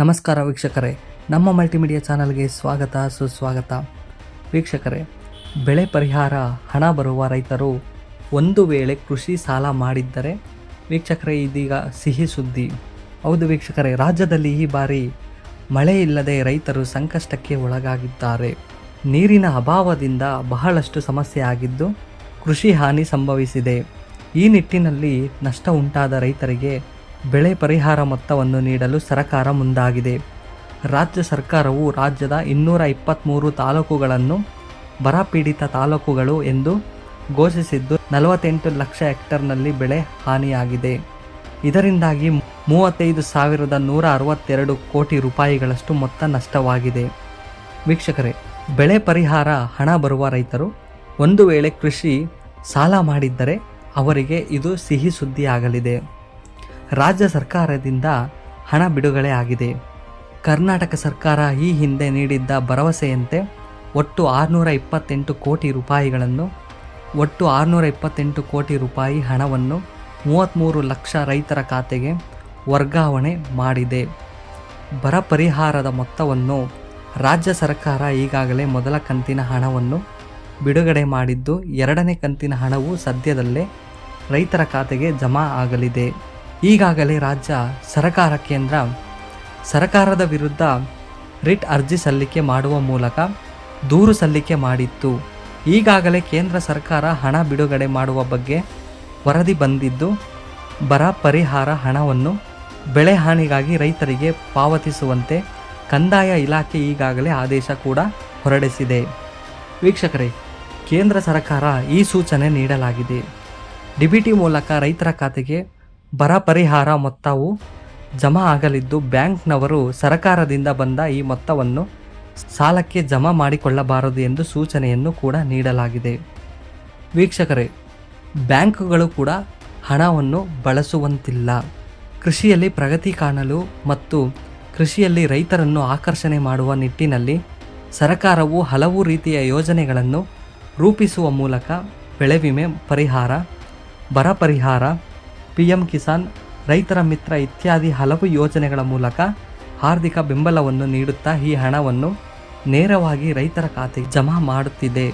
ನಮಸ್ಕಾರ ವೀಕ್ಷಕರೇ, ನಮ್ಮ ಮಲ್ಟಿಮೀಡಿಯಾ ಚಾನಲ್ಗೆ ಸ್ವಾಗತ, ಸುಸ್ವಾಗತ. ವೀಕ್ಷಕರೇ, ಬೆಳೆ ಪರಿಹಾರ ಹಣ ಬರುವ ರೈತರು ಒಂದು ವೇಳೆ ಕೃಷಿ ಸಾಲ ಮಾಡಿದ್ದರೆ ವೀಕ್ಷಕರೇ, ಇದೀಗ ಸಿಹಿ ಸುದ್ದಿ. ಹೌದು ವೀಕ್ಷಕರೇ, ರಾಜ್ಯದಲ್ಲಿ ಈ ಬಾರಿ ಮಳೆ ಇಲ್ಲದೆ ರೈತರು ಸಂಕಷ್ಟಕ್ಕೆ ಒಳಗಾಗಿದ್ದಾರೆ. ನೀರಿನ ಅಭಾವದಿಂದ ಬಹಳಷ್ಟು ಸಮಸ್ಯೆ ಆಗಿದ್ದು ಕೃಷಿ ಹಾನಿ ಸಂಭವಿಸಿದೆ. ಈ ನಿಟ್ಟಿನಲ್ಲಿ ನಷ್ಟ ಉಂಟಾದ ರೈತರಿಗೆ ಬೆಳೆ ಪರಿಹಾರ ಮೊತ್ತವನ್ನು ನೀಡಲು ಸರಕಾರ ಮುಂದಾಗಿದೆ. ರಾಜ್ಯ ಸರ್ಕಾರವು ರಾಜ್ಯದ ಇನ್ನೂರ ಇಪ್ಪತ್ತ್ಮೂರು ತಾಲೂಕುಗಳನ್ನು ಬರಪೀಡಿತ ತಾಲೂಕುಗಳು ಎಂದು ಘೋಷಿಸಿದ್ದು, ನಲವತ್ತೆಂಟು ಲಕ್ಷ ಹೆಕ್ಟರ್ನಲ್ಲಿ ಬೆಳೆ ಹಾನಿಯಾಗಿದೆ. ಇದರಿಂದಾಗಿ ಮೂವತ್ತೈದು ಸಾವಿರದ ನೂರ ಅರವತ್ತೆರಡು ಕೋಟಿ ರೂಪಾಯಿಗಳಷ್ಟು ಮೊತ್ತ ನಷ್ಟವಾಗಿದೆ. ವೀಕ್ಷಕರೇ, ಬೆಳೆ ಪರಿಹಾರ ಹಣ ಬರುವ ರೈತರು ಒಂದು ವೇಳೆ ಕೃಷಿ ಸಾಲ ಮಾಡಿದ್ದರೆ ಅವರಿಗೆ ಇದು ಸಿಹಿ ಸುದ್ದಿಯಾಗಲಿದೆ. ರಾಜ್ಯ ಸರ್ಕಾರದಿಂದ ಹಣ ಬಿಡುಗಡೆ ಆಗಿದೆ. ಕರ್ನಾಟಕ ಸರ್ಕಾರ ಈ ಹಿಂದೆ ನೀಡಿದ್ದ ಭರವಸೆಯಂತೆ ಒಟ್ಟು ಆರುನೂರ ಇಪ್ಪತ್ತೆಂಟು ಕೋಟಿ ರೂಪಾಯಿಗಳನ್ನು, ಒಟ್ಟು ಆರುನೂರ ಇಪ್ಪತ್ತೆಂಟು ಕೋಟಿ ರೂಪಾಯಿ ಹಣವನ್ನು ಮೂವತ್ತ್ಮೂರು ಲಕ್ಷ ರೈತರ ಖಾತೆಗೆ ವರ್ಗಾವಣೆ ಮಾಡಿದೆ. ಬರ ಪರಿಹಾರದ ಮೊತ್ತವನ್ನು ರಾಜ್ಯ ಸರ್ಕಾರ ಈಗಾಗಲೇ ಮೊದಲ ಕಂತಿನ ಹಣವನ್ನು ಬಿಡುಗಡೆ ಮಾಡಿದ್ದು, ಎರಡನೇ ಕಂತಿನ ಹಣವು ಸದ್ಯದಲ್ಲೇ ರೈತರ ಖಾತೆಗೆ ಜಮಾ ಆಗಲಿದೆ. ಈಗಾಗಲೇ ರಾಜ್ಯ ಸರಕಾರ ಕೇಂದ್ರ ಸರಕಾರದ ವಿರುದ್ಧ ರಿಟ್ ಅರ್ಜಿ ಸಲ್ಲಿಕೆ ಮಾಡುವ ಮೂಲಕ ದೂರು ಸಲ್ಲಿಕೆ ಮಾಡಿತ್ತು. ಈಗಾಗಲೇ ಕೇಂದ್ರ ಸರ್ಕಾರ ಹಣ ಬಿಡುಗಡೆ ಮಾಡುವ ಬಗ್ಗೆ ವರದಿ ಬಂದಿದ್ದು, ಬರ ಪರಿಹಾರ ಹಣವನ್ನು ಬೆಳೆ ಹಾನಿಗಾಗಿ ರೈತರಿಗೆ ಪಾವತಿಸುವಂತೆ ಕಂದಾಯ ಇಲಾಖೆ ಈಗಾಗಲೇ ಆದೇಶ ಕೂಡ ಹೊರಡಿಸಿದೆ. ವೀಕ್ಷಕರೇ, ಕೇಂದ್ರ ಸರ್ಕಾರ ಈ ಸೂಚನೆ ನೀಡಲಾಗಿದೆ. ಡಿಬಿಟಿ ಮೂಲಕ ರೈತರ ಖಾತೆಗೆ ಬರ ಪರಿಹಾರ ಮೊತ್ತವು ಜಮಾ ಆಗಲಿದ್ದು ಬ್ಯಾಂಕ್ನವರು ಸರಕಾರದಿಂದ ಬಂದ ಈ ಮೊತ್ತವನ್ನು ಸಾಲಕ್ಕೆ ಜಮಾ ಮಾಡಿಕೊಳ್ಳಬಾರದು ಎಂದು ಸೂಚನೆಯನ್ನು ಕೂಡ ನೀಡಲಾಗಿದೆ. ವೀಕ್ಷಕರೇ, ಬ್ಯಾಂಕುಗಳು ಕೂಡ ಹಣವನ್ನು ಬಳಸುವಂತಿಲ್ಲ. ಕೃಷಿಯಲ್ಲಿ ಪ್ರಗತಿ ಕಾಣಲು ಮತ್ತು ಕೃಷಿಯಲ್ಲಿ ರೈತರನ್ನು ಆಕರ್ಷಣೆ ಮಾಡುವ ನಿಟ್ಟಿನಲ್ಲಿ ಸರಕಾರವು ಹಲವು ರೀತಿಯ ಯೋಜನೆಗಳನ್ನು ರೂಪಿಸುವ ಮೂಲಕ ಬೆಳೆ ವಿಮೆ ಪರಿಹಾರ, ಬರ ಪರಿಹಾರ ಪಿ ಎಂ ಕಿಸಾನ್, ರೈತರ ಮಿತ್ರ ಇತ್ಯಾದಿ ಹಲವು ಯೋಜನೆಗಳ ಮೂಲಕ ಆರ್ಥಿಕ ಬೆಂಬಲವನ್ನು ನೀಡುತ್ತಾ ಈ ಹಣವನ್ನು ನೇರವಾಗಿ ರೈತರ ಖಾತೆಗೆ ಜಮಾ ಮಾಡುತ್ತಿದೆ.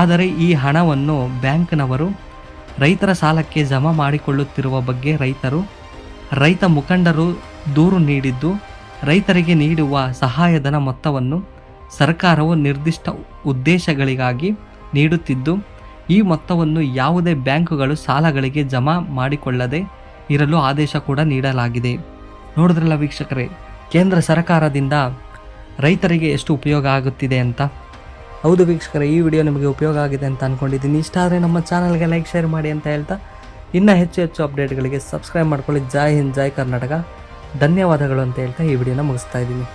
ಆದರೆ ಈ ಹಣವನ್ನು ಬ್ಯಾಂಕ್ನವರು ರೈತರ ಸಾಲಕ್ಕೆ ಜಮಾ ಮಾಡಿಕೊಳ್ಳುತ್ತಿರುವ ಬಗ್ಗೆ ರೈತರು, ರೈತ ಮುಖಂಡರು ದೂರು ನೀಡಿದ್ದು, ರೈತರಿಗೆ ನೀಡುವ ಸಹಾಯಧನ ಮೊತ್ತವನ್ನು ಸರ್ಕಾರವು ನಿರ್ದಿಷ್ಟ ಉದ್ದೇಶಗಳಿಗಾಗಿ ನೀಡುತ್ತಿದ್ದು ಈ ಮೊತ್ತವನ್ನು ಯಾವುದೇ ಬ್ಯಾಂಕುಗಳು ಸಾಲಗಳಿಗೆ ಜಮಾ ಮಾಡಿಕೊಳ್ಳದೆ ಇರಲು ಆದೇಶ ಕೂಡ ನೀಡಲಾಗಿದೆ. ನೋಡಿದ್ರಲ್ಲ ವೀಕ್ಷಕರೇ, ಕೇಂದ್ರ ಸರ್ಕಾರದಿಂದ ರೈತರಿಗೆ ಎಷ್ಟು ಉಪಯೋಗ ಆಗುತ್ತಿದೆ ಅಂತ? ಹೌದು ವೀಕ್ಷಕರೇ, ಈ ವಿಡಿಯೋ ನಿಮಗೆ ಉಪಯೋಗ ಆಗಿದೆ ಅಂತ ಅಂದ್ಕೊಂಡಿದ್ದೀನಿ ಇಷ್ಟ ಆದರೆ ನಮ್ಮ ಚಾನಲ್ಗೆ ಲೈಕ್, ಶೇರ್ ಮಾಡಿ ಅಂತ ಹೇಳ್ತಾ, ಇನ್ನೂ ಹೆಚ್ಚು ಹೆಚ್ಚು ಅಪ್ಡೇಟ್ಗಳಿಗೆ ಸಬ್ಸ್ಕ್ರೈಬ್ ಮಾಡ್ಕೊಳ್ಳಿ. ಜೈ ಹಿಂದ್, ಜೈ ಕರ್ನಾಟಕ. ಧನ್ಯವಾದಗಳು ಅಂತ ಹೇಳ್ತಾ ಈ ವಿಡಿಯೋನ ಮುಗಿಸ್ತಾ ಇದ್ದೀನಿ.